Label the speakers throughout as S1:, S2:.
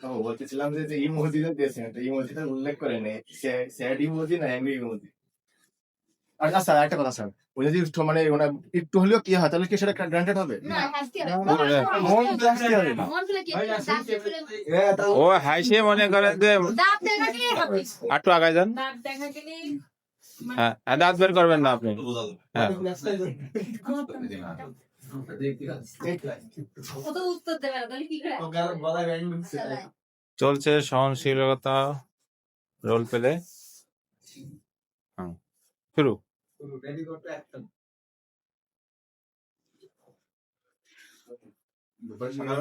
S1: তো বলতেছিলাম যে যে ইমোজিটা দিয়েছেন তো ইমোজিটা উল্লেখ করে নেই। স্যাড ইমোজি না অ্যাংরি ইমোজি আর না স্যার একটা কথা স্যার ওই যদি একটু মানে ওনা একটু হলেও কি হয় তাহলে কি সেটা গ্রান্টেড হবে? মন।
S2: মন
S1: হ্যাঁ,
S3: ও হাসে মনে করেন যে
S2: দাঁত দেখা গেলে হবে।
S3: একটু আগায় যান।
S2: দাঁত দেখা গেলে
S3: হ্যাঁ হ্যাঁ, দাঁত বের করবেন না আপনি। হ্যাঁ। চলছে সহনশীলতা রোল পেলে। হ্যাঁ শুরু।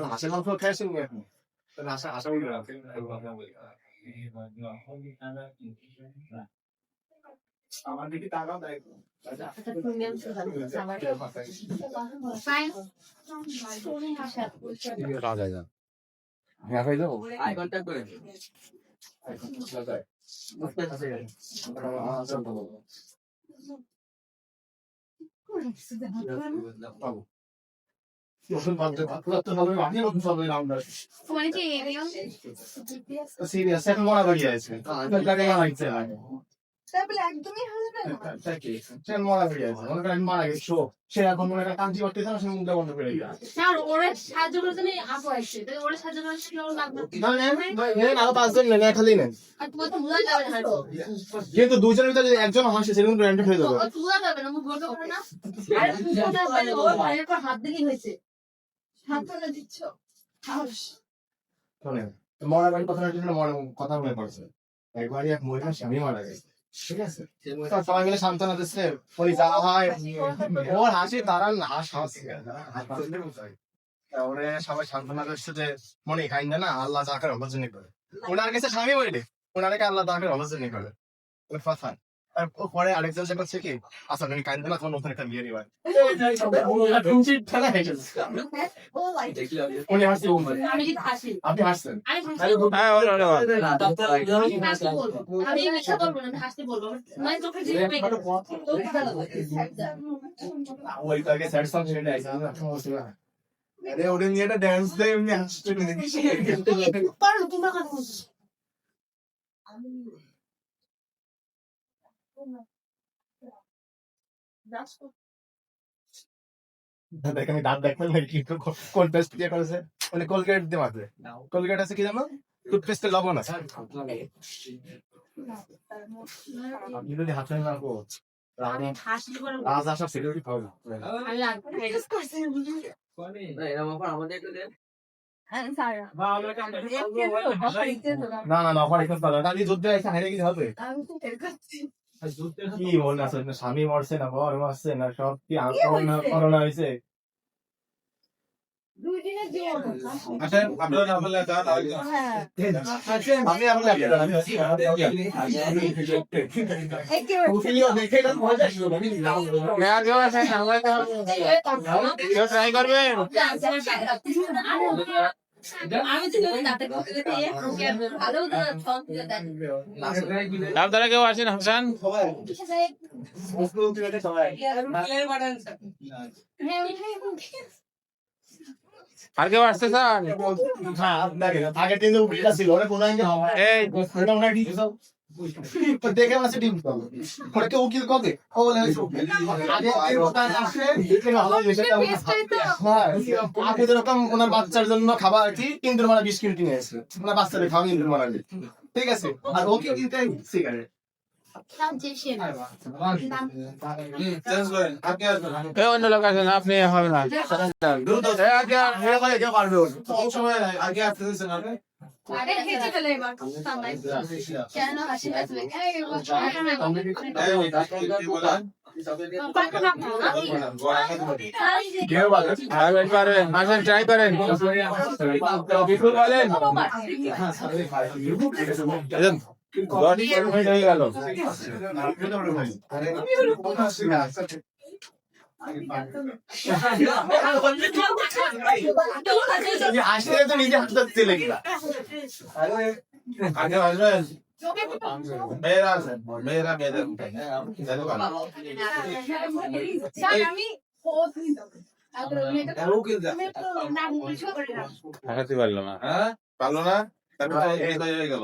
S1: হাঁসের মাংস হাঁসা- হাঁসা বলি না। আমার দিকে তাকাও তাই।
S2: আচ্ছা,
S1: হ্যাঁ, নাম দেয়।
S2: মানে কি
S1: মরা
S2: একদমই
S1: মরা বেরিয়ে আছে। মনে করেন মারা গেছে, সে এখন মনে করেন কাঞ্চি করতেছে সে মুখটা বন্ধ করে গেছে।
S2: স্যার ওরা সাহায্য করার জন্য আপু আসছে। তাহলে ওরা সাহায্য করার জন্য
S1: না, নেন, নেন, আরও পাঁচজন নেন, এক খালি নেন।
S2: আর তোমার তো বোঝা যাবে না। হাঁটো
S1: কিন্তু দুজনের ভিতরে যদি একজন হাসে হয়ে যাবে
S2: ও যাবে না মুখ বন্ধ করে না। আরে বোঝা যাবে? ওর ভাইয়ের পর হাত দিলেই হয়েছে? হাত তুলে দিচ্ছ? সাহস।
S1: শোনেন, মরা বাড়ির কথাটার জন্য মনে কথা মনে পড়ছে। একবারই এক মহিলা স্বামী মারা গেছে। ঠিক আছে? সবাই মিলে সান্ত্বনা দিচ্ছে বলি যা হয় ওর হাসি তারা হাস হাসি। ওরে সবাই সান্ত্বনা দিচ্ছে যে মনে খাইন না আল্লাহ তাকে অবজনী করে। ওনার কাছে স্বামী বলি। ওনারকে আল্লাহ তাকে অবজনী করে? ওই কথা আর ও পরে আরেকজন যে বলছে কি আচ্ছা তুমি কাইন্দ না তোমার নতুন একটা বিয়ে নিবার উনি হাসি।
S2: আমি
S1: আপনি হাসছেন?
S2: আমি হাসি।
S3: হ্যাঁ ওরে, ওরে, ওরে।
S2: আমি হাসতে বলব। আমি মিথ্যা বলব না আমি হাসতে বলব। চোখে যে
S1: ওই তাকে স্যাড সং শুনে আইসা না আরে ওরে নিয়ে একটা ড্যান্স দেয় এমনি হাসতে
S2: পারো তোমরা কথা বলছো।
S1: দেখ আমি দাঁত দেখলাম না কোন পেস্ট দিয়ে করেছে। মানে কোলগেট দিয়ে কোলগেট আছে কি জানো? টুথপেস্টে লবণ আছে। হাতে না রাখো
S2: আমি হাসি
S1: আসা সিকিউরিটি পাবো
S2: আমি
S4: এরকম অফার আমাদের একটু দেন।
S1: না না না অফার এখানে পাবে আমি যুদ্ধে এসে হেরে গেলে হবে।
S2: আমি তো
S1: কি বল আসলে স্বামী মরছে না বর মরছে না সব কি করোনা করোনা হয়েছে আচ্ছা
S2: হ্যাঁ
S3: ট্রাই করবে
S2: আমি তো তাতে ভালো
S3: আপনারা কেউ আসেন হাসান? আর কেউ আসতে চান?
S1: আগের দিন ছিল দেখে আছে টিম পাবো। ওরা কে উকিল কবে? ও বলে আগে আসে বেশি হ্যাঁ যেরকম ওনার বাচ্চার জন্য খাবার কি কিন্তু মানে বিস্কিট কিনে এসে ওনার বাচ্চাদের খাওয়া কিন্তু মানে ঠিক আছে? আর ও কি কিনতে সিগারেট
S3: অন্য লোক আছেন আপনি হবে না। ট্রাই করেন বলেন হয়ে গেল
S1: আসলে তো নিজে হাতে তেলে গেলা আগে আসবেন মেয়েরা আছেন মেয়েরা মেয়েদের
S2: আমি
S3: দেখাতে পারলাম না
S1: হ্যাঁ
S2: পারল না তারপরে এই হয়ে গেল